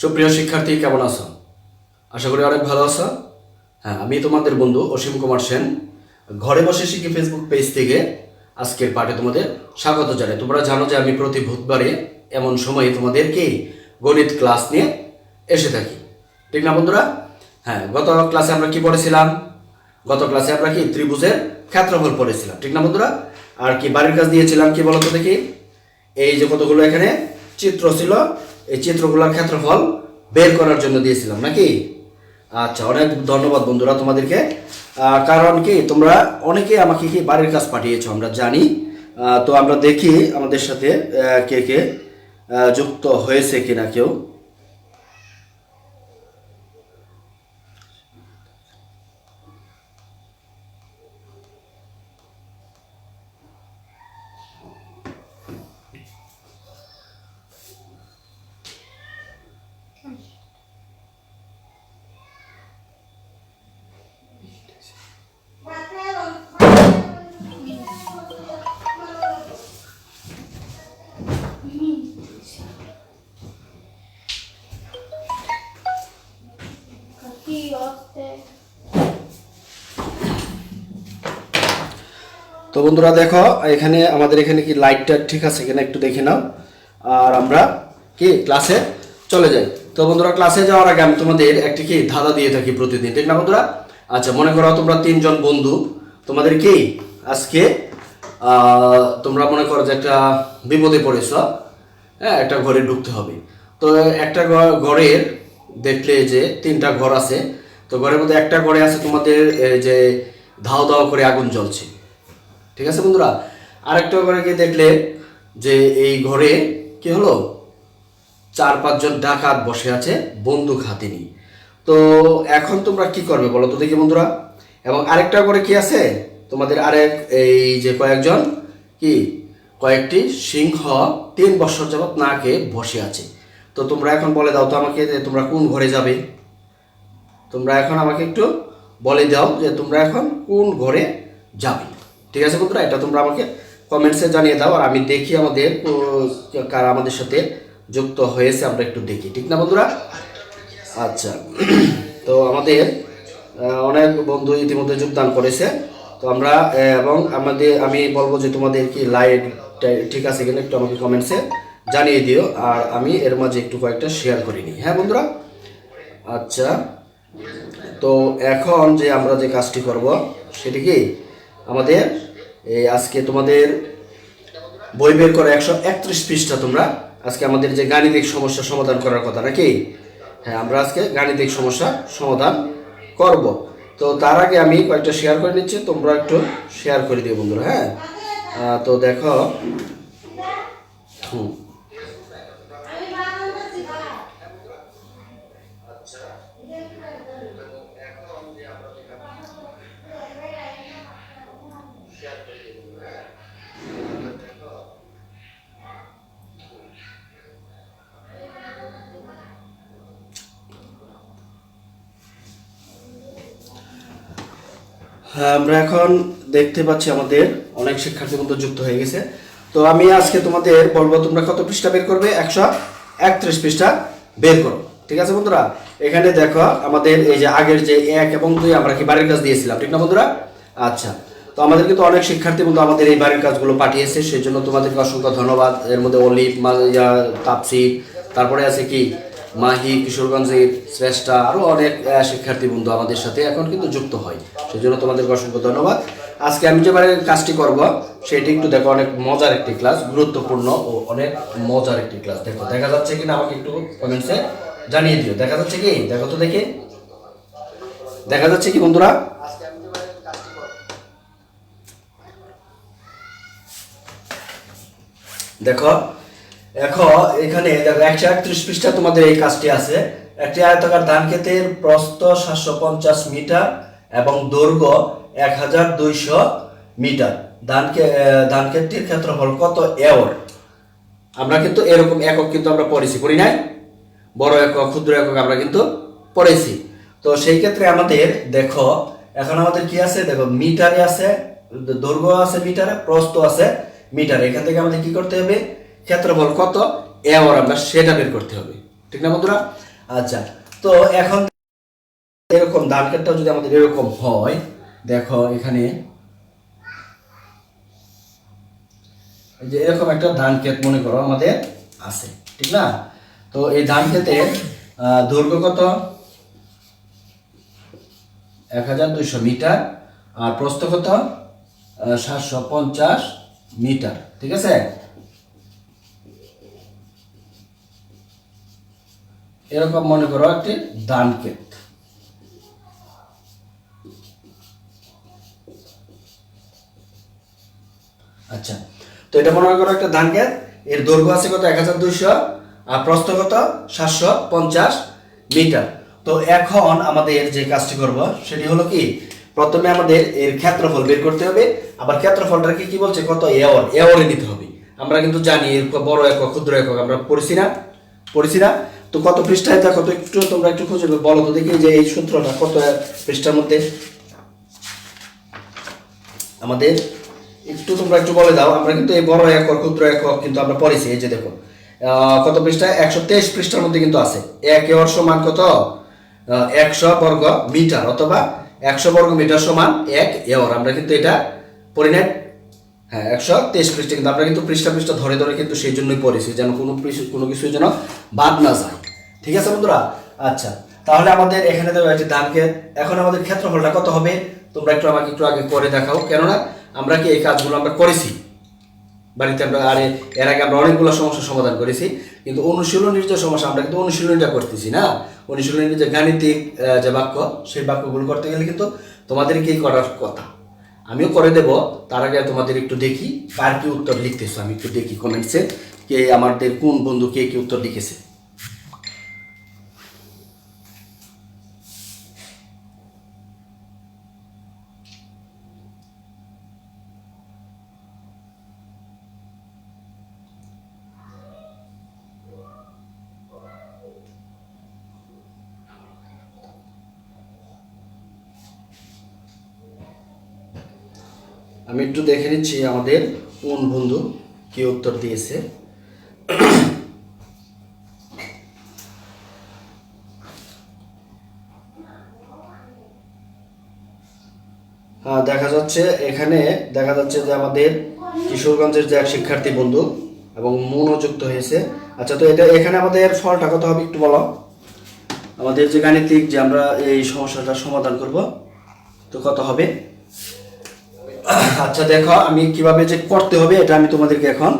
সুপ্রিয় শিক্ষার্থী, কেমন আছো? আশা করি অনেক ভালো আছো। হ্যাঁ আমি তোমাদের বন্ধু অসীম কুমার সেন। ঘরে বসে শিখি ফেসবুক পেজ থেকে। আজকের পাঠে তোমাদের স্বাগত জানাই। তোমরা জানো যে আমি প্রতি বুধবারে এমন সময়ে তোমাদেরকে গণিত ক্লাস নিয়ে এসে থাকি। ঠিক না বন্ধুরা? হ্যাঁ গত ক্লাসে আমরা কি পড়েছিলাম? গত ক্লাসে আমরা কি ত্রিভুজের ক্ষেত্রফল পড়েছিলাম। ঠিক না বন্ধুরা? আর কি বাড়ির কাজ দিয়েছিলাম কি বলতো দেখি? এই যে কতগুলো এখানে চিত্র ছিল এই চিত্রগুলোর ক্ষেত্রফল বের করার জন্য দিয়েছিলাম, নাকি? আচ্ছা অনেক ধন্যবাদ বন্ধুরা তোমাদেরকে। কারণ কি, তোমরা অনেকে আমাকে কি বাড়ির কাজ পাঠিয়েছো, আমরা জানি। তো আমরা দেখি আমাদের সাথে কে কে যুক্ত হয়েছে কিনা কেউ। তো বন্ধুরা দেখো, এখানে আমাদের এখানে কি লাইটটা ঠিক আছে কিনা একটু দেখে নাও। আর আমরা কি ক্লাসে চলে যাই। তো বন্ধুরা ক্লাসে যাওয়ার আগে আমি তোমাদের একটি কি, ধাঁধা দিয়ে থাকি প্রতিদিন, ঠিক না বন্ধুরা? আচ্ছা মনে করো তোমরা তিনজন বন্ধু। তোমাদের কি, আজকে তোমরা মনে করো যে একটা বিপদে পড়েছ হ্যাঁ একটা ঘরে ঢুকতে হবে। তো একটা ঘরের দেখলে যে তিনটা ঘর আছে, তো ঘরের মধ্যে একটা ঘরে আছে তোমাদের যে ধাও ধাও করে আগুন জ্বলছে। ঠিক আছে বন্ধুরা? আরেকটা ঘরে গিয়ে দেখলে যে এই ঘরে কি হলো? চার পাঁচজন ডাকাত বসে আছে, বন্দুক হাতে নিয়ে। তো এখন তোমরা কি করবে বলো তো দেখি বন্ধুরা? এবং আরেকটা করে কি আছে? তোমাদের আরেক এই যে কয়েকজন, কি? কয়েকটি সিংহ তিন বছর যাবত না খেয়ে বসে আছে। তো তোমরা এখন বলে দাও তো আমাকে যে তোমরা কোন ঘরে যাবে? তোমরা এখন আমাকে একটু বলে দাও যে তোমরা এখন কোন ঘরে যাবে? ঠিক আছে বন্ধুরা, এটা তোমরা আমাকে কমেন্টসে জানিয়ে দাও আর আমি দেখি আমাদের কারা আমাদের সাথে যুক্ত হয়েছে, আমরা একটু দেখি, ঠিক না বন্ধুরা? আচ্ছা তো আমাদের অনেক বন্ধু ইতিমধ্যে যোগদান করেছে, তো আমরা এবং আমাদের, আমি বলব যে তোমাদের কি লাইট ঠিক আছে কিনা একটু আমাকে কমেন্টসে জানিয়ে দিও, আর আমি এর মাঝে একটু কয়েকটা শেয়ার করে নিই হ্যাঁ বন্ধুরা? আচ্ছা তো এখন যে আমরা যে কাজটি করব, সেটি কি? আমাদের এই আজকে তোমাদের বই বের করে একশো একত্রিশ পৃষ্ঠা তোমরা। আজকে আমাদের যে গাণিতিক সমস্যা সমাধান করার কথা নাকি? হ্যাঁ আমরা আজকে গাণিতিক সমস্যা সমাধান করব। তো তার আগে আমি কয়েকটা শেয়ার করে নিচ্ছি, তোমরা একটু শেয়ার করে দিও বন্ধুরা হ্যাঁ? তো দেখো হুম আমরা এখন দেখতে পাচ্ছি আমাদের অনেক শিক্ষার্থী বন্ধু যুক্ত হয়ে গেছে। তো আমি আজকে তোমাদের বলব তোমরা কত পৃষ্ঠা বের করবে? একশো একত্রিশ পৃষ্ঠা বের করো। ঠিক আছে বন্ধুরা? এখানে দেখো আমাদের এই যে আগের যে এক এবং দুই আমরা কি বাড়ির কাজ দিয়েছিলাম, ঠিক না বন্ধুরা? আচ্ছা। তো আমাদের কিন্তু অনেক শিক্ষার্থী বন্ধু আমাদের এই বাড়ির কাজগুলো পাঠিয়েছে সেই জন্য তোমাদেরকে অসংখ্য ধন্যবাদ। এর মধ্যে অলিভ মা- তাপসি তারপরে আছে কি? মাহি, কিশোরগঞ্জের শ্রেষ্ঠা আরও অনেক শিক্ষার্থী বন্ধু আমাদের সাথে এখন কিন্তু যুক্ত হয়। সেই জন্য তোমাদেরকে অসংখ্য ধন্যবাদ। আজকে আমি যে বারে কাজটি করব, সেটি একটু দেখো, অনেক মজার একটি ক্লাস গুরুত্বপূর্ণ ও অনেক মজার একটি ক্লাস দেখো, দেখা যাচ্ছে কিনা আমাকে একটু কমেন্টসে জানিয়ে দিও। দেখা যাচ্ছে কি? দেখো তো দেখি। দেখা যাচ্ছে কি বন্ধুরা? দেখো এখন এখানে দেখো, একশো একত্রিশ পৃষ্ঠা তোমাদের এই কাজটি আছে। একটি আয়তাকার ধান ক্ষেতের প্রস্থ সাতশো পঞ্চাশ মিটার। এবং দৈর্ঘ্য এক হাজার দুইশো মিটার। ধান খে- আহ, ধান ক্ষেতটির ক্ষেত্রফল কত? এওর। আমরা কিন্তু এরকম একক কিন্তু আমরা পড়েছি পড়ি নাই? বড় একক ক্ষুদ্র একক আমরা কিন্তু পড়েছি। তো সেই ক্ষেত্রে আমাদের দেখো এখন আমাদের কি আছে? দেখো মিটারে আছে দৈর্ঘ্য আছে মিটারে প্রস্থ আছে মিটারে। এখান থেকে আমাদের কি করতে হবে? ক্ষেত্রফল কত? এওর আমরা সেটা বের করতে হবে। ঠিক না বন্ধুরা? আচ্ছা তো এখন এরকম ধান যদি আমাদের এরকম হয়, দেখো এখানে যে এরকম একটা ধান ক্ষেত মনে করো আমাদের আছে, ঠিক না? তো এই ধান দৈর্ঘ্য কত? এক হাজার দুইশো মিটার, আর প্রস্থ কত? সাতশো পঞ্চাশ মিটার, ঠিক আছে? এরকম মনে করো একটি ধান ক্ষেত। আচ্ছা তো এটা মনে করো একটা ধান ক্ষেত? এর দৈর্ঘ্য আছে কত? এক হাজার দুইশো। আর প্রস্থ কত? সাতশো পঞ্চাশ মিটার। তো এখন আমাদের যে কাজটি করব, সেটি হলো কি? প্রথমে আমাদের এর ক্ষেত্রফল বের করতে হবে। আবার ক্ষেত্রফলটাকে কি কি বলছে? কত? এওয়ার এওয়ারে নিতে হবে। আমরা কিন্তু জানি এর বড় একক, ক্ষুদ্র একক, আমরা পড়ছি না? পড়ছি না? তো কত পৃষ্ঠায় তো একটু তোমরা একটু খুঁজে বলো তো দেখি যে এই সূত্রটা কত পৃষ্ঠার মধ্যে? আমাদের একটু তোমরা একটু বলে দাও, আমরা কিন্তু এই বড় একক, ক্ষুদ্র একক কিন্তু আমরা পড়েছি, এই যে দেখো। কত পৃষ্ঠা? একশো তেইশ পৃষ্ঠার মধ্যে কিন্তু আছে। এক এওর সমান কত? একশো বর্গ মিটার অথবা একশো বর্গ মিটার সমান এক এওর। আমরা কিন্তু এটা পড়ি না হ্যাঁ একশো তেইশ পৃষ্ঠা কিন্তু আমরা কিন্তু পৃষ্ঠা পৃষ্ঠা ধরে ধরে কিন্তু সেই জন্যই পড়েছি, যেন কোনো কোনো কিছু যেন বাদ না যায়। ঠিক আছে বন্ধুরা? আচ্ছা তাহলে আমাদের এখানে দেওয়া আছে ধান ক্ষেত এখন আমাদের ক্ষেত্রফলটা কত হবে? তোমরা একটু আমাকে একটু আগে করে দেখাও। কেননা আমরা কি এই কাজগুলো আমরা করেছি? বাড়িতে আমরা আরে, এর আগে আমরা অনেকগুলো সমস্যার সমাধান করেছি, কিন্তু অনুশীলনীর যে সমস্যা আমরা কিন্তু অনুশীলনীটা করতেছি না। অনুশীলনীর যে গাণিতিক যে বাক্য, সেই বাক্যগুলো করতে গেলে কিন্তু তোমাদেরকেই করার কথা। আমিও করে দেব, তার আগে তোমাদের একটু দেখি কার কি উত্তর লিখতেছো, আমি একটু দেখি কমেন্টসে কে আমাদের কোন বন্ধু কে কি উত্তর লিখেছে। আমি একটু দেখে নিচ্ছি আমাদের কোন বন্ধু কি উত্তর দিয়েছে। হ্যাঁ দেখা যাচ্ছে এখানে দেখা যাচ্ছে যে আমাদের কিশোরগঞ্জের যে এক শিক্ষার্থী বন্ধু এবং মনোযুক্ত হয়েছে। আচ্ছা তো এটা এখানে আমাদের ফলটা কত হবে একটু বলো। আমাদের যে গাণিতিক যে আমরা এই সমস্যাটা সমাধান করব, তো কত হবে? আচ্ছা দেখো, আমি কীভাবে যে করতে হবে এটা আমি তোমাদেরকে এখন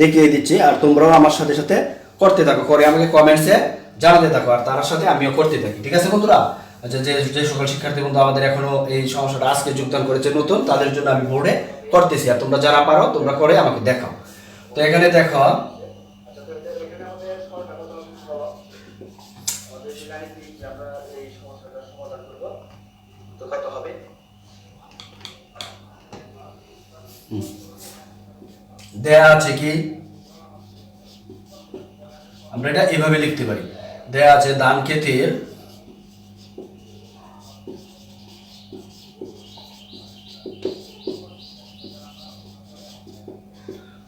দেখিয়ে দিচ্ছি, আর তোমরাও আমার সাথে সাথে করতে থাকো। করে আমাকে কমেন্টসে জানাতে থাকো, আর তার সাথে আমিও করতে থাকি, ঠিক আছে বন্ধুরা? আচ্ছা যে যে সকল শিক্ষার্থী বন্ধু আমাদের এখনও এই সমস্যাটা আজকে যোগদান করেছে নতুন, তাদের জন্য আমি বোর্ডে করতেছি, আর তোমরা যারা পারো তোমরা করে আমাকে দেখাও। তো এখানে দেখো দেয়া আছে কি? আমরা এটা এভাবে লিখতে পারি। দেয়া আছে ধান ক্ষেতের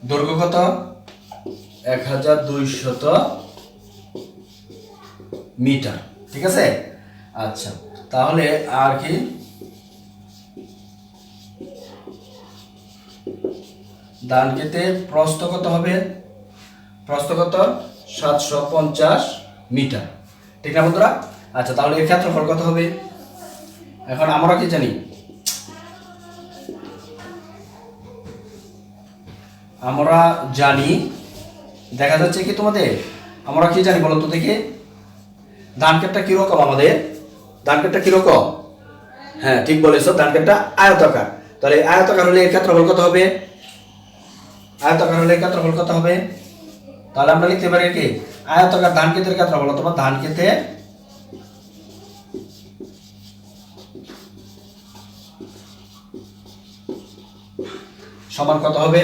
দৈর্ঘ্য কত? এক হাজার দুইশত মিটার। ঠিক আছে? আচ্ছা তাহলে আর কি? ধান খেতে প্রস্থ কত হবে? প্রস্থ কত? সাতশো পঞ্চাশ মিটার। ঠিক না বন্ধুরা? আচ্ছা তাহলে এর ক্ষেত্রফল কত হবে? এখন আমরা কি জানি? আমরা জানি, দেখা যাচ্ছে কি তোমাদের? আমরা কি জানি বলতো দেখি? ধান ক্ষেতটা কীরকম আমাদের? ধান ক্ষেতটা কীরকম? হ্যাঁ ঠিক বলেছ, ধান ক্ষেতটা আয়তাকার। তাহলে আয়তাকার হলে এর ক্ষেত্রফল কত হবে? আয়তাকার হলে ক্ষেত্রফল কত হবে? তাহলে আমরা লিখতে পারি কি? আয়তাকার ধান ক্ষেতের ক্ষেত্রফল অথবা ধান ক্ষেতের সমান কত হবে?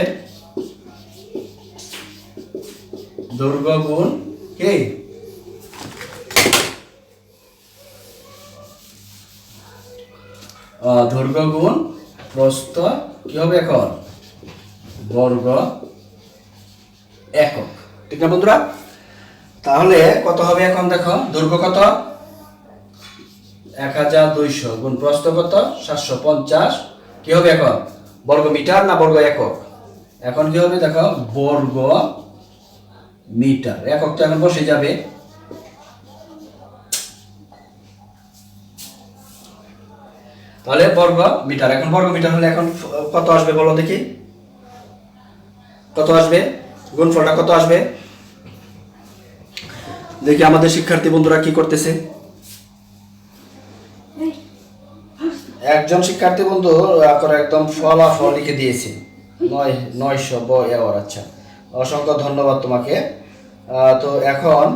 দৈর্ঘ্য গুণ কে? দৈর্ঘ্য গুণ প্রস্থ কি হবে এখন? বর্গ একক। ঠিক না বন্ধুরা? তাহলে কত হবে এখন দেখো? দৈর্ঘ্য কত? এক হাজার দুইশো। গুণ প্রস্থ কত? সাতশো পঞ্চাশ। কি হবে এখন? বর্গ মিটার না বর্গ একক? এখন কি হবে দেখো? বর্গ মিটার। একক তো এখন বসে যাবে। তাহলে বর্গ মিটার। এখন বর্গ মিটার হলে এখন কত আসবে বলো দেখি? কত আসবে? গুণফলটা কত আসবে? দেখি আমাদের শিক্ষার্থী বন্ধুরা কি করতেছে। একজন শিক্ষার্থী বন্ধু একদম ফলাফল লিখে দিয়েছে। নয়, নয়শো ব এওয়ার আচ্ছা। অসংখ্য ধন্যবাদ তোমাকে। তো এখন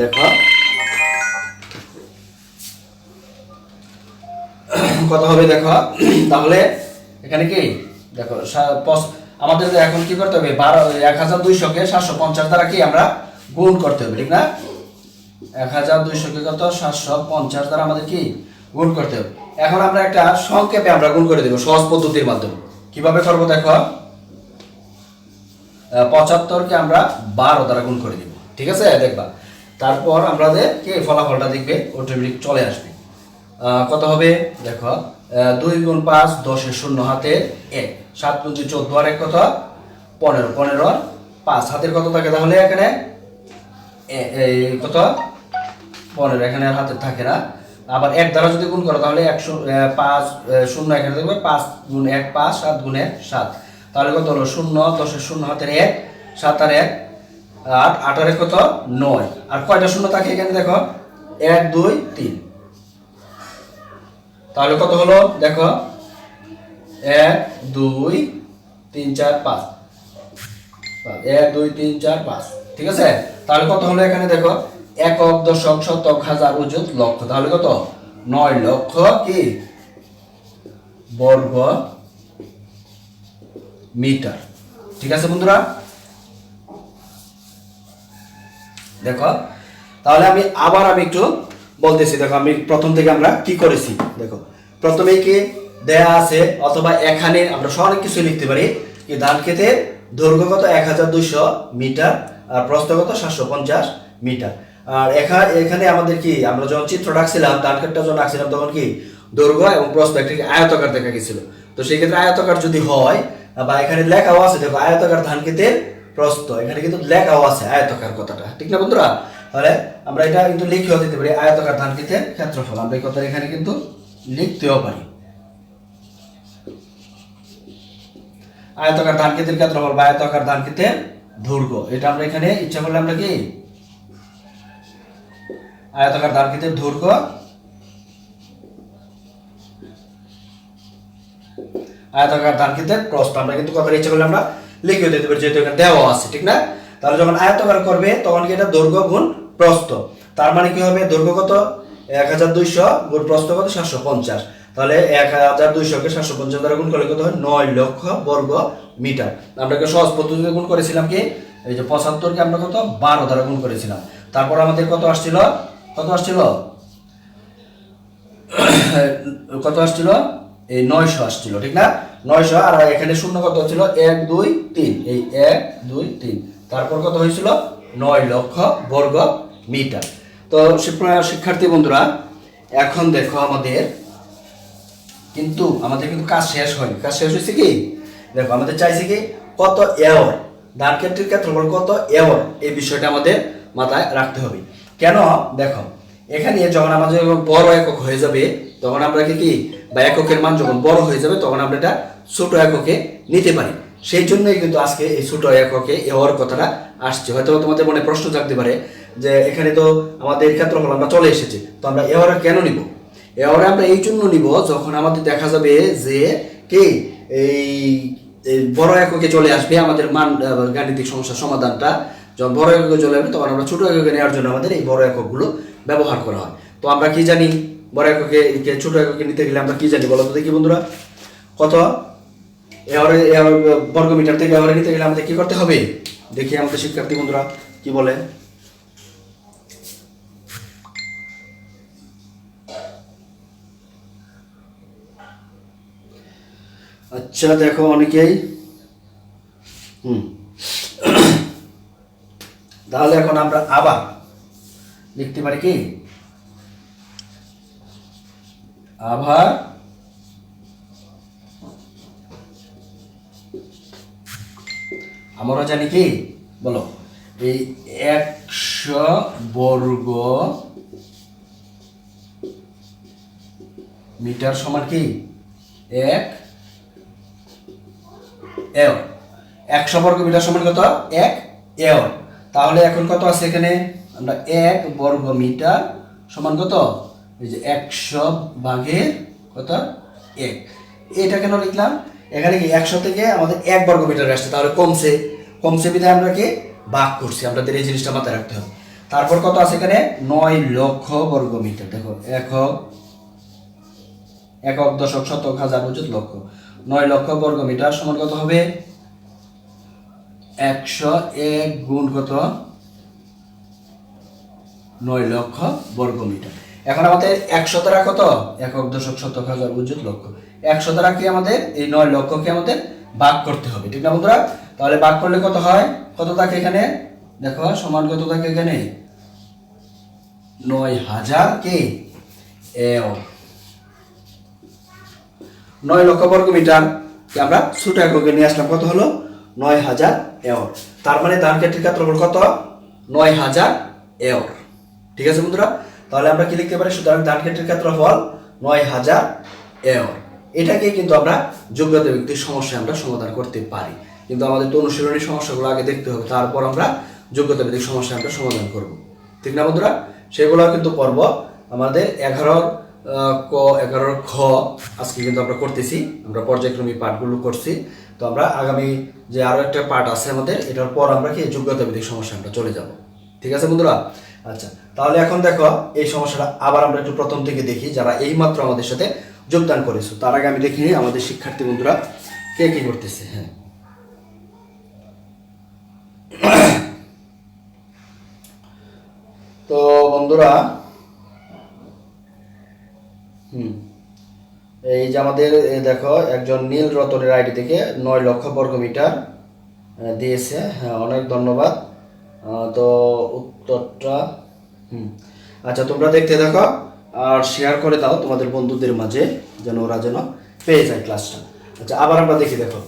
দেখো। কথা হবে দেখো। তাহলে এখানে কি? দেখো আমাদের এখন কি করতে হবে? বারো এক হাজার দুইশোকে সাতশো পঞ্চাশ দ্বারা কি আমরা গুণ করতে হবে, ঠিক না? এক হাজার দুইশোকে কত? সাতশো পঞ্চাশ দ্বারা আমাদের কি গুণ করতে হবে। এখন আমরা একটা সংক্ষেপে আমরা গুণ করে দেবো সহজ পদ্ধতির মাধ্যমে। কীভাবে করব দেখো? পঁচাত্তরকে আমরা বারো দ্বারা গুণ করে দিব, ঠিক আছে? দেখবা। তারপর আমাদের কি? ফলাফলটা দেখবে অটোমেটিক চলে আসবে। কত হবে? দেখো দুই গুণ পাঁচ, দশের শূন্য হাতে এক। সাত দুই, চোদ্দ, আর এক কত? পনেরো। পনেরো আর পাঁচ। হাতের কত থাকে তাহলে এখানে? কত? পনেরো। এখানে আর হাতে থাকে না। আবার এক দ্বারা যদি গুণ করো তাহলে একশো পাঁচ শূন্য এখানে দেখবে পাঁচ গুণ এক, পাঁচ, সাত গুণ এক, সাত। তাহলে কত হলো? শূন্য, দশের শূন্য হাতের এক, সাত আর এক, আট। আটারে কত? নয়। আর কয়টা শূন্য থাকে এখানে দেখো? এক, দুই, তিন। তাহলে কত হলো? দেখো। এক, দুই, তিন, চার, পাঁচ। এক, দুই, তিন, চার, পাঁচ। ঠিক আছে? তাহলে কত হলো এখানে দেখো? একক দশক শতক হাজার ওজন লক্ষ। তাহলে কত? নয় লক্ষ কি? বর্গ মিটার। ঠিক আছে বন্ধুরা? দেখো। তাহলে আমি আবার আমি একটু বলতেছি, দেখো আমি প্রথম থেকে আমরা কি করেছি? দেখো, প্রথমে কি দেয়া আছে অথবা এখানে আমরা সব অনেক কিছু লিখতে পারি। কি ধান ক্ষেতের দৈর্ঘ্য কত? এক হাজার দুইশো মিটার, আর প্রস্থ সাতশো পঞ্চাশ মিটার। আর এখানে এখানে আমাদের কি, আমরা যখন চিত্র আঁকছিলাম ধান ক্ষেতটা যখন আঁকছিলাম তখন কি দৈর্ঘ্য এবং প্রস্থ একটি আয়তকার দেখা গেছিল। তো সেই ক্ষেত্রে আয়তকার যদি হয়, বা এখানে লেখাও আছে, দেখো আয়তকার ধান ক্ষেতের প্রস্থ। এখানে কিন্তু লেখাও আছে আয়তকার কথাটা। ঠিক না বন্ধুরা? তাহলে আমরা এটা কিন্তু লিখেও দিতে পারি আয়তকার ধান ক্ষেতের ক্ষেত্রফল। আমরা এই কথা এখানে কিন্তু লিখতেও পারি। আয়তকার ধান ক্ষেতের ক্ষেত্রফল বা আয়তকার ধান ক্ষেতের দৈর্ঘ্য এটা আমরা এখানে ইচ্ছা করলে আমরা কি? আয়তকার ধান ক্ষেতের দৈর্ঘ্য আয়তাকার ধান ক্ষেত্রের প্রস্থ। আমরা কিন্তু কথা ইচ্ছা করলে আমরা লিখে দিতে পারি, যেহেতু এখানে দেওয়া আছে, ঠিক না? তাহলে যখন আয়তকার করবে, তখন কি এটা দৈর্ঘ্য গুণ প্রস্থ? তার মানে কি হবে? দৈর্ঘ্য কত? এক হাজার দুইশো গুণ প্রস্থ কত? সাতশো পঞ্চাশ। তাহলে এক হাজার দুইশোকে সাতশো পঞ্চাশ দ্বারা গুণ করলে কত হয়? নয় লক্ষ বর্গ মিটার। আমরা সহজ পদ্ধতিতে গুণ করেছিলাম কি? এই যে পঁচাত্তরকে আমরা কত? বারো দ্বারা গুণ করেছিলাম। তারপর আমাদের কত আসছিল? কত আসছিল? কত আসছিল? এই নয়শো আসছিল, ঠিক না? নয়শো, আর এখানে শূন্য কত ছিল? এক, দুই, তিন। এই এক, দুই, তিন। তারপর কত হয়েছিল? নয় লক্ষ বর্গ মিটার। তো শিক্ষার্থী বন্ধুরা, এখন দেখো আমাদের, কিন্তু আমাদের কিন্তু কাজ শেষ হয়নি। কাজ শেষ হয়েছে কি? দেখো, আমাদের চাইছে কি? কত এওর ধান ক্ষেত্রের ক্ষেত্রফল কত এওর এই বিষয়টা আমাদের মাথায় রাখতে হবে। কেন? দেখো, এখানে যখন আমাদের বড় একক হয়ে যাবে, তখন আমরা কি? বা এককের মান যখন বড় হয়ে যাবে, তখন আমরা এটা ছোট এককে নিতে পারি। সেই জন্যই কিন্তু আজকে এই ছোট এককে এওয়ার কথাটা আসছে। হয়তো তোমাদের মনে প্রশ্ন থাকতে পারে যে এখানে তো আমাদের ক্ষেত্রফল আমরা চলে এসেছে, তো আমরা এওয়ার কেন নিব? এবারে আমরা এই জন্য নিব যখন আমাদের দেখা যাবে যে কে এই বড় এককে চলে আসবে, আমাদের মান গাণিতিক সমস্যার সমাধানটা যখন বড় এককে চলে আসবে, তখন আমরা ছোট এককে নেওয়ার জন্য আমাদের এই বড় এককগুলো ব্যবহার করা হয়। তো আমরা কি জানি বড় এককে ছোট এককে নিতে গেলে আমরা কি জানি বলো তো দেখি বন্ধুরা। কত বর্গ মিটার থেকে এবারে নিতে গেলে আমাদের কি করতে হবে? দেখি আমাদের শিক্ষার্থী বন্ধুরা কি বলে। আচ্ছা দেখো অনেকেই। হুম। তাহলে এখন আমরা আবার লিখতে পারি কি? আবার আমরা জানি কি? বলো। এই একশো বর্গ মিটার সমান কি? এক এও একশো বর্গ মিটার সমান কত? এক এও তাহলে এখন কত আছে এখানে? আমরা এক বর্গ মিটার সমান কত? এই যে একশো ভাগের কত? এক। এটা কেন লিখলাম? এখানে কি একশো থেকে আমাদের এক বর্গ মিটার আসছে, তাহলে কমছে। কমছে বিধায় আমরা কি? ভাগ করছি, আমাদের এই জিনিসটা মাথায় রাখতে হবে। তারপর কত আছে এখানে? নয় লক্ষ বর্গ মিটার দেখো, একক একক দশক শতক হাজার পর্যন্ত লক্ষ। নয় লক্ষ বর্গ মিটার সমান কত হবে? একশো এক গুণ কত? নয় লক্ষ বর্গ মিটার এখন আমাদের একশো দ্বারা কত? একক দশক শতক হাজার পর্যন্ত লক্ষ। একশো দ্বারা কি আমাদের? এই নয় লক্ষকে আমাদের? ভাগ করতে হবে, ঠিক না বন্ধুরা? তাহলে ভাগ করলে কত হয়? কত থাকে এখানে? দেখো, সমান কত থাকে এখানে? নয় হাজার কে? নয় লক্ষ বর্গ মিটার আমরা ছোট এককে নিয়ে আসলাম, কত হলো? নয় হাজার এওর তার মানে ধান ক্ষেত্রের ক্ষেত্রফল কত? নয় হাজার এওর ঠিক আছে বন্ধুরা? তাহলে আমরা কি লিখতে পারি? সুতরাং ধান ক্ষেত্রের ক্ষেত্রফল নয় হাজার এওর এটাকে কিন্তু আমরা যোগ্যতা ব্যক্তির সমস্যা আমরা সমাধান করতে পারি। কিন্তু আমাদের তো অনুশীলনী সমস্যাগুলো আগে দেখতে হবে, তারপর আমরা যোগ্যতা ভিত্তিক সমস্যা আমরা সমাধান করব। ঠিক না বন্ধুরা? সেগুলো কিন্তু পর্ব আমাদের এগারোর ক, এগারোর খ আজকে কিন্তু আমরা করতেছি। আমরা পর্যায়ক্রমিক পাঠগুলো করছি। তো আমরা আগামী যে আরও একটা পার্ট আছে আমাদের, এটার পর আমরা কি যোগ্যতা ভিত্তিক সমস্যা আমরা চলে যাব। ঠিক আছে বন্ধুরা? আচ্ছা তাহলে এখন দেখো, এই সমস্যাটা আবার আমরা একটু প্রথম থেকে দেখি, যারা এইমাত্র আমাদের সাথে যোগদান করেছ। তার আগে আমি দেখি আমাদের শিক্ষার্থী বন্ধুরা, কে কি করতেছে হ্যাঁ। তো বন্ধুরা, হুম, এই যে আমাদের দেখো, একজন নীল রতনের আইডি থেকে নয় লক্ষ বর্গ মিটার দিয়েছে হ্যাঁ অনেক ধন্যবাদ। তো উত্তরটা, হুম আচ্ছা তোমরা দেখতে দেখো আর শেয়ার করে দাও তোমাদের বন্ধুদের মাঝে যেন ওরা যেন পেয়ে যায় ক্লাসটা আচ্ছা আবার আমরা দেখি, দেখো।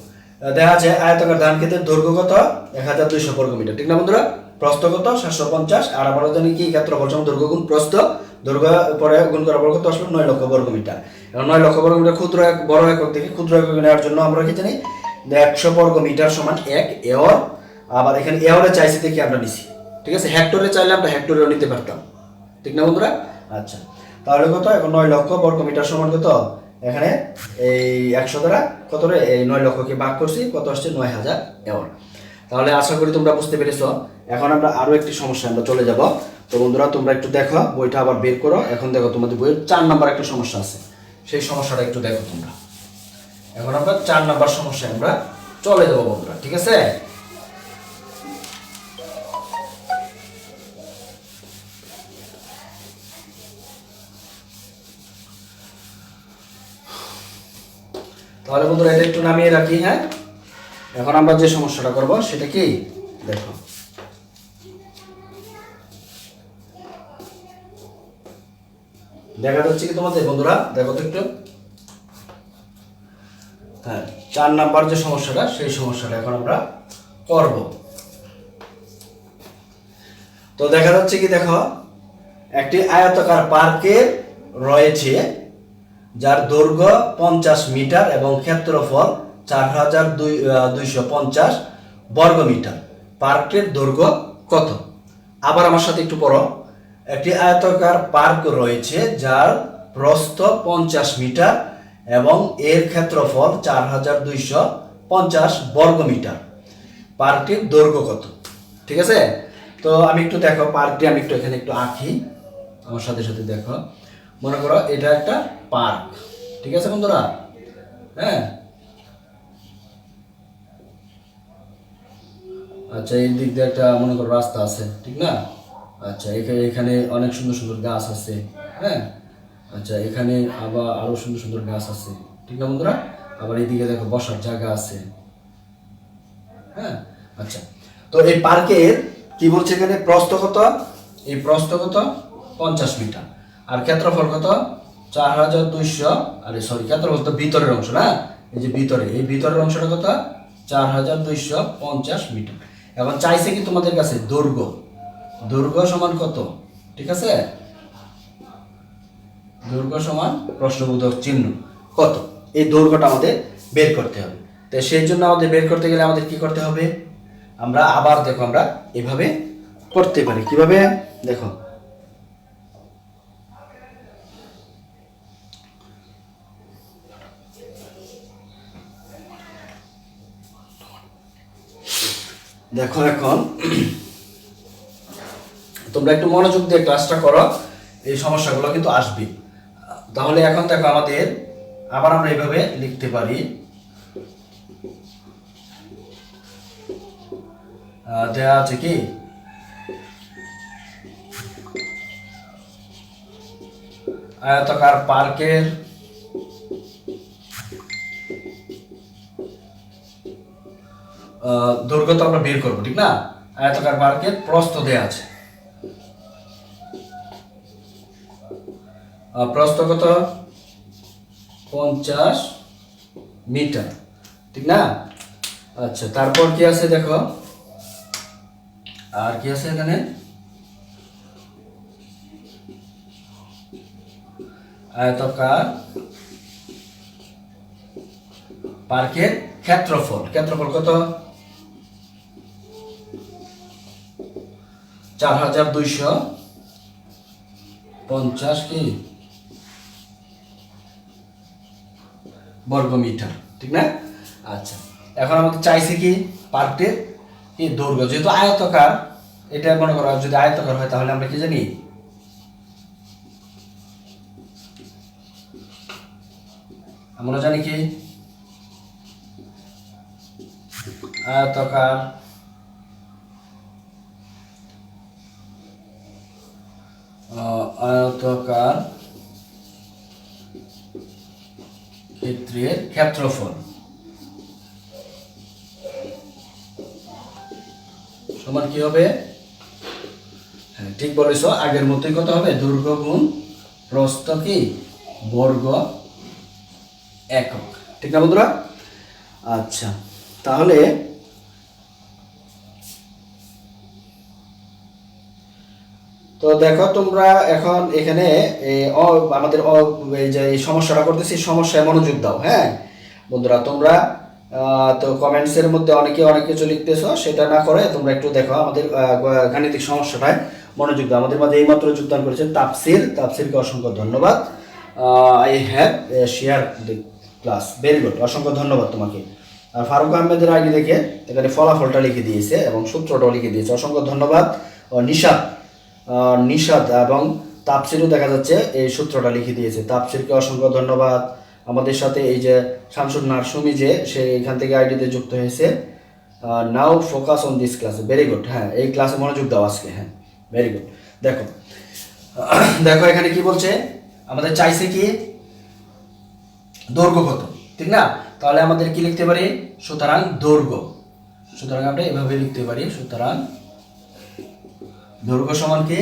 দেখা যায় আয়তকার ধান ক্ষেতের দৈর্ঘ্য কত? এক হাজার দুইশো বর্গ মিটার ঠিক না, বন্ধুরা? প্রস্থ কত? সাতশো পঞ্চাশ। আর আমরা জানি কি ক্ষেত্রফল সমান দৈর্ঘ্য গুণ প্রস্থ। দৈর্ঘ্য পরে গুণ করার পর কত আসলো নয় লক্ষ বর্গ মিটার এখন নয় লক্ষ বর্গ মিটার ক্ষুদ্র এক, বড় একক থেকে ক্ষুদ্র একক নেওয়ার জন্য আমরা কি জানি? একশো বর্গ মিটার সমান এক এওর। আবার এখানে এওরে চাইছি দেখি আমরা নিছি। ঠিক আছে? হেক্টরে চাইলে আমরা হেক্টরেও নিতে পারতাম। ঠিক না, বন্ধুরা? আচ্ছা। তাহলে কত? এখন নয় লক্ষ বর্গ মিটার সমান কত? এখানে এই একশো দ্বারা কত এই নয় লক্ষকে ভাগ করছি, কত আসছে? নয় হাজার এওর তাহলে আশা করি তোমরা বুঝতে পেরেছ। এখন আমরা আরও একটি সমস্যা আমরা চলে যাব। তো বন্ধুরা, তোমরা একটু দেখো, বইটা আবার বের করো। এখন দেখো, তোমাদের বইয়ের চার নাম্বার একটা সমস্যা আছে। সেই সমস্যাটা একটু দেখো তোমরা। এখন আমরা চার নাম্বার সমস্যায় আমরা চলে যাব বন্ধুরা, ঠিক আছে? তাহলে বন্ধুরা এটা একটু নামিয়ে রাখি হ্যাঁ? এখন আমরা যে সমস্যাটা করব সেটা কি? দেখো। দেখা যাচ্ছে কি তোমাদের বন্ধুরা? দেখো তো একটু। হ্যাঁ চার নাম্বার যে সমস্যাটা, সেই সমস্যাটা এখন আমরা করব। তো দেখা যাচ্ছে কি দেখো, একটি আয়তাকার পার্কের রয়েছে যার দৈর্ঘ্য পঞ্চাশ মিটার এবং ক্ষেত্রফল চার হাজার দুই দুইশো পঞ্চাশ বর্গ মিটার পার্কের দৈর্ঘ্য কত? আবার আমার সাথে একটু পড়ো। একটি আয়তাকার পার্ক রয়েছে যার প্রস্থ পঞ্চাশ মিটার এবং এর ক্ষেত্রফল চার হাজার দুইশো পঞ্চাশ বর্গ মিটার পার্কটির দৈর্ঘ্য কত? ঠিক আছে? তো আমি একটু দেখো, পার্কটি আমি একটু এখানে একটু আঁকি। আমার সাথে সাথে দেখো। মনে করো এটা একটা পার্ক। ঠিক আছে বন্ধুরা? হ্যাঁ? আচ্ছা এই দিক দিয়ে একটা মনে করো রাস্তা আছে, ঠিক না? আচ্ছা এখানে এখানে অনেক সুন্দর সুন্দর গাছ আছে হ্যাঁ? আচ্ছা এখানে আবার আরও সুন্দর সুন্দর গাছ আছে, ঠিক না বন্ধুরা? আবার এইদিকে দেখো বসার জায়গা আছে হ্যাঁ? আচ্ছা তো এই পার্কের কি বলছে এখানে প্রস্থ এই প্রস্থ পঞ্চাশ মিটার। আর ক্ষেত্রফল কত? চার হাজার দুইশো, আরে সরি ক্ষেত্রফল তো ভিতরের অংশ না? এই যে ভিতরে, এই ভিতরের অংশটা কত? চার হাজার দুইশো পঞ্চাশ মিটার। এখন চাইছে কি তোমাদের কাছে? দৈর্ঘ্য। দৈর্ঘ্য সমান কত? ঠিক আছে? দৈর্ঘ্য সমান প্রশ্নবোধক চিহ্ন। কত? এই দৈর্ঘ্যটা আমাদের বের করতে হবে। তো সেই জন্য আমাদের বের করতে গেলে আমাদের কি করতে হবে? আমরা আবার দেখো, আমরা এভাবে করতে পারি। কীভাবে? দেখো দেখো এখন, তোমরা একটু মনোযোগ দিয়ে ক্লাসটা করো, এই সমস্যাগুলো কিন্তু আসবে। তাহলে এখন দেখো আমাদের, আবার আমরা এইভাবে লিখতে পারি। দেয়া আছে কি? আয়তাকার পার্কের দৈর্ঘ্য তো আমরা বের করব, ঠিক না? আয়তকার পার্কের প্রস্থ দেয়া আছে। প্রস্থ কত? পঞ্চাশ মিটার, ঠিক না? আচ্ছা তারপর কি আছে দেখো? আর কি আছে এখানে? আয়তকার পার্কের ক্ষেত্রফল। ক্ষেত্রফল কত? চার হাজার দুইশো পঞ্চাশ কি? বর্গ মিটার ঠিক না? আচ্ছা এখন আমাদের চাইছে কি পার্কটির কি দৈর্ঘ্য যেহেতু আয়তকার, এটা মনে করো যদি আয়তকার হয় তাহলে আমরা কি জানি? আমরা জানি কি? আয়তকার আয়তকার ক্ষেত্রের ক্ষেত্রফল। সমান কি হবে? হ্যাঁ ঠিক বলেছ, আগের মতোই কত হবে? দৈর্ঘ্য গুণ প্রস্থ কি? বর্গ একক। ঠিক না বন্ধুরা? আচ্ছা তাহলে তো দেখো তোমরা এখন এখানে আমাদের যে সমস্যাটা করতেছি সমস্যায় মনোযোগ দাও হ্যাঁ? বন্ধুরা, তোমরা তো কমেন্টসের মধ্যে অনেকে অনেক কিছু লিখতেছো, সেটা না করে তোমরা একটু দেখো আমাদের গাণিতিক সমস্যাটায় মনোযোগ দাও। আমাদের মাঝে এইমাত্র যোগদান করেছে তাপসির তাপসিরকে অসংখ্য ধন্যবাদ। I have share the class very good অসংখ্য ধন্যবাদ তোমাকে। আর ফারুক আহমেদের আগে দেখে এখানে ফলাফলটা লিখে দিয়েছে এবং সূত্রটাও লিখে দিয়েছে। অসংখ্য ধন্যবাদ। ও নিশাদ এবং তাপসিরও দেখা যাচ্ছে এই সূত্রটা লিখে দিয়েছে। তাপসিরকে অসংখ্য ধন্যবাদ। আমাদের সাথে এই যে শামসুর নার্সুমি যে, সে এখান থেকে আইডিতে যুক্ত হয়েছে। Now focus on this class very good হ্যাঁ এই ক্লাসে মনোযোগ দাও আজকে। হ্যাঁ ভেরি গুড দেখো দেখো এখানে কি বলছে? আমাদের চাইছে কি? দৈর্ঘ্য কত? ঠিক না? তাহলে আমাদের কি লিখতে পারি? সুতরাং দৈর্ঘ্য। সুতরাং আমরা এভাবে লিখতে পারি, সুতরাং দৈর্ঘ্য সমান কি?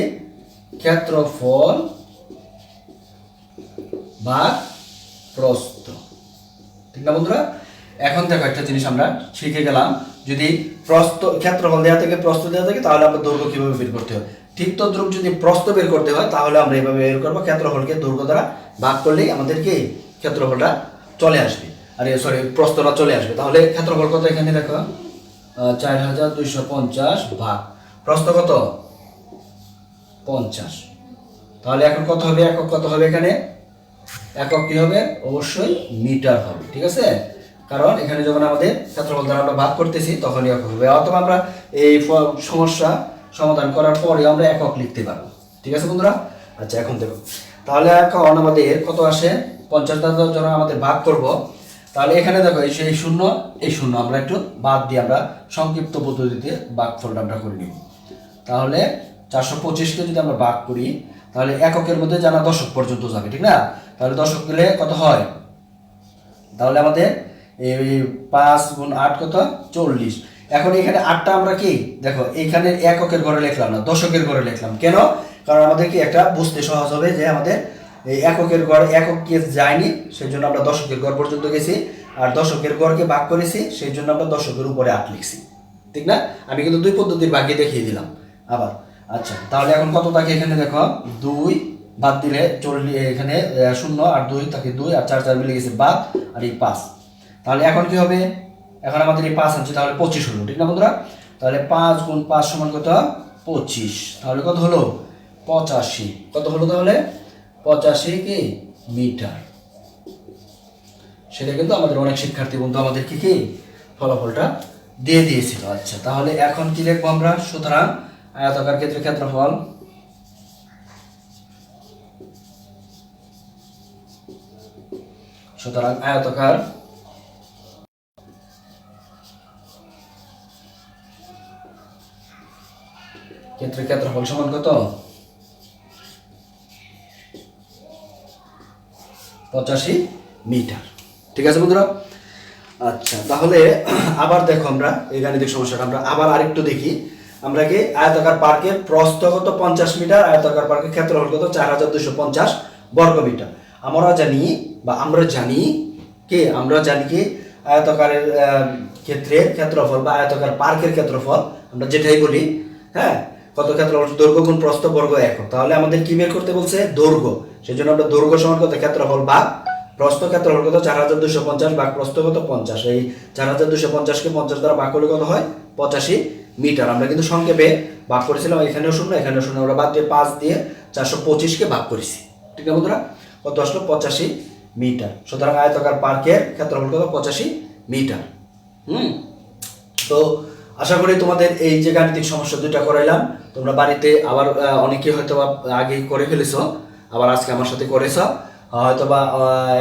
ক্ষেত্রফল বা প্রস্থ। ঠিক না বন্ধুরা? এখন দেখো একটা জিনিস আমরা শিখে গেলাম। যদি প্রস্থ, ক্ষেত্রফল দেওয়া থেকে, প্রস্থ দেওয়া থাকে, তাহলে আমরা দৈর্ঘ্য কীভাবে বের করতে হয়? ঠিক তদ্রুপ যদি প্রস্থ বের করতে হয়, তাহলে আমরা এভাবে বের করব। ক্ষেত্রফলকে দৈর্ঘ্য দ্বারা ভাগ করলেই আমাদের কি? ক্ষেত্রফলটা চলে আসবে। আরে সরি প্রস্থটা চলে আসবে। তাহলে ক্ষেত্রফল কত এখানে দেখো? চার হাজার দুইশো পঞ্চাশ ভাগ। প্রস্থ কত? পঞ্চাশ। তাহলে এখন কত হবে? একক কত হবে এখানে? একক কি হবে? অবশ্যই মিটার হবে, ঠিক আছে? কারণ এখানে যখন আমাদের ক্ষেত্রফল দ্বারা আমরা ভাগ করতেছি, তখনই একক হবে। অথবা আমরা এই সমস্যা সমাধান করার পরে আমরা একক লিখতে পারব। ঠিক আছে বন্ধুরা? আচ্ছা এখন দেখো। তাহলে এখন আমাদের কত আসে? পঞ্চাশ। দ্বারা যখন আমাদের ভাগ করব। তাহলে এখানে দেখো, এই সেই শূন্য, এই শূন্য। আমরা একটু বাদ দিয়ে আমরা সংক্ষিপ্ত পদ্ধতিতে ভাগফলটা আমরা করে নিব। তাহলে চারশো পঁচিশকে যদি আমরা ভাগ করি, তাহলে এককের মধ্যে জানা দশক পর্যন্ত যাবে, ঠিক না? তাহলে দশক গেলে কত হয়? তাহলে আমাদের এই পাঁচ গুণ আট কত? চল্লিশ। এখন এখানে আটটা আমরা কি? দেখো এইখানে এককের ঘরে লিখলাম না, দশকের ঘরে লিখলাম। কেন? কারণ আমাদের কি একটা বুঝতে সহজ হবে যে আমাদের এই এককের ঘর, একক কেস যায়নি সেই জন্য আমরা দশকের ঘর পর্যন্ত গেছি। আর দশকের ঘরকে ভাগ করেছি সেই জন্য আমরা দশকের উপরে আট লিখছি। ঠিক না? আমি কিন্তু দুই পদ্ধতির ভাগে দেখিয়ে দিলাম। আবার আচ্ছা তাহলে এখন কত থাকে এখানে দেখো? দুই, বাদ দিলে চল্লিশ এখানে শূন্য আর দুই থাকে দুই আর চার চার মিলে গেছে বাদ আর এই পাঁচ। তাহলে এখন কি হবে? এখন আমাদের এই পাঁচ আনছে, তাহলে পঁচিশ হলো, ঠিক না বন্ধুরা? তাহলে পাঁচ গুণ পাঁচ সমান কত? পঁচিশ। তাহলে কত হলো? পঁচাশি। কত হলো তাহলে? পঁচাশি কি? মিটার। সেটা কিন্তু আমাদের অনেক শিক্ষার্থী বন্ধু আমাদেরকে কি? ফলাফলটা দিয়ে দিয়েছিল। আচ্ছা তাহলে এখন কি লিখব আমরা? সুতরাং আয়তাকার ক্ষেত্রে ক্ষেত্রফল। সুতরাং আয়তাকার ক্ষেত্রে ক্ষেত্রফল সমান কত? পঁচাশি মিটার। ঠিক আছে বন্ধুরা? আচ্ছা তাহলে আবার দেখো আমরা, এই গাণিতিক সমস্যাটা আমরা আবার আরেকটু দেখি। আমরা কি আয়তাকার পার্কের প্রস্থগত পঞ্চাশ মিটার, আয়তাকার পার্কের ক্ষেত্রফল কত চার হাজার দুশো পঞ্চাশ বর্গ মিটার। আমরা জানি বা আমরা জানি কে, আমরা জানি কি আয়তকারের ক্ষেত্রে ক্ষেত্রফল বা আয়তকার পার্কের ক্ষেত্রফল, আমরা যেটাই বলি হ্যাঁ কত ক্ষেত্রফল, দৈর্ঘ্য গুণ প্রস্থ বর্গ একক। তাহলে আমাদের কি বের করতে বলছে? দৈর্ঘ্য। সেই জন্য আমরা দৈর্ঘ্য সমান কত ক্ষেত্রফল বা প্রস্থ ক্ষেত্রফল কত চার হাজার দুশো পঞ্চাশ ভাগ প্রস্থ কত পঞ্চাশ। এই চার হাজার দুশো পঞ্চাশকে পঞ্চাশ দ্বারা করলে কত হয়? পঁচাশি। মিটার। আমরা কিন্তু সংক্ষেপে ভাগ করেছিলাম এখানেও শূন্য এখানেও শূন্য। আমরা বাদ দিয়ে পাঁচ দিয়ে চারশো পঁচিশকে ভাগ করেছি। ঠিক আছে বন্ধুরা? কত আসলো? পঁচাশি মিটার। সুতরাং আয়তকার পার্কের ক্ষেত্রফল কত? পঁচাশি মিটার। হুম? তো আশা করি তোমাদের এই যে গাণিতিক সমস্যা দুইটা করাইলাম। তোমরা বাড়িতে আবার অনেকে হয়তো আগে করে ফেলেছ, আবার আজকে আমার সাথে করেছ। হয়তো বা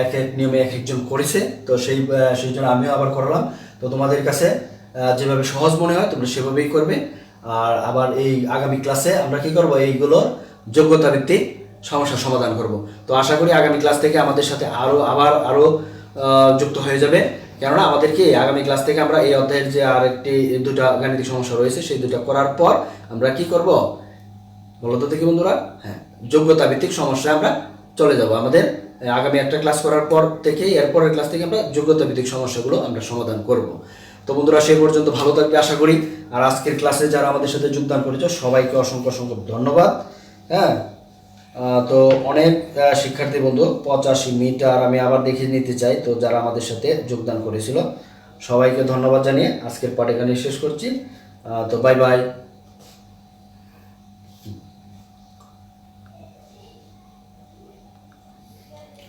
এক এক নিয়মে এক একজন করেছে। তো সেই সেই জন্য আমিও আবার করলাম। তো তোমাদের কাছে যেভাবে সহজ মনে হয় তোমরা সেভাবেই করবে। আর আবার এই আগামী ক্লাসে আমরা কি করব? এইগুলোর যোগ্যতা ভিত্তিক সমস্যার সমাধান করব। তো আশা করি আগামী ক্লাস থেকে আমাদের সাথে আরও আবার আরও আহ, যুক্ত হয়ে যাবে। কেননা আমাদেরকে আগামী ক্লাস থেকে আমরা এই অধ্যায়ের যে আরেকটি দুটা গাণিতিক সমস্যা রয়েছে সেই দুটা করার পর আমরা কি করব? বলতো দেখি বন্ধুরা হ্যাঁ যোগ্যতা ভিত্তিক সমস্যায় আমরা চলে যাব। আমাদের আগামী একটা ক্লাস করার পর থেকে এরপরের ক্লাস থেকে আমরা যোগ্যতা ভিত্তিক সমস্যাগুলো আমরা সমাধান করব। তো বন্ধুরা, সেই পর্যন্ত ভালো থাকবে আশা করি। আর আজকের ক্লাসে যারা আমাদের সাথে যোগদান করেছে, সবাইকে অসংখ্য অসংখ্য ধন্যবাদ। হ্যাঁ? তো অনেক শিক্ষার্থী বন্ধু, পঁচাশি মিটার আমি আবার দেখে নিতে চাই, তো যারা আমাদের সাথে যোগদান করেছিল, সবাইকে ধন্যবাদ জানিয়ে আজকের পাঠ এখানে শেষ করছি। তো বাই বাই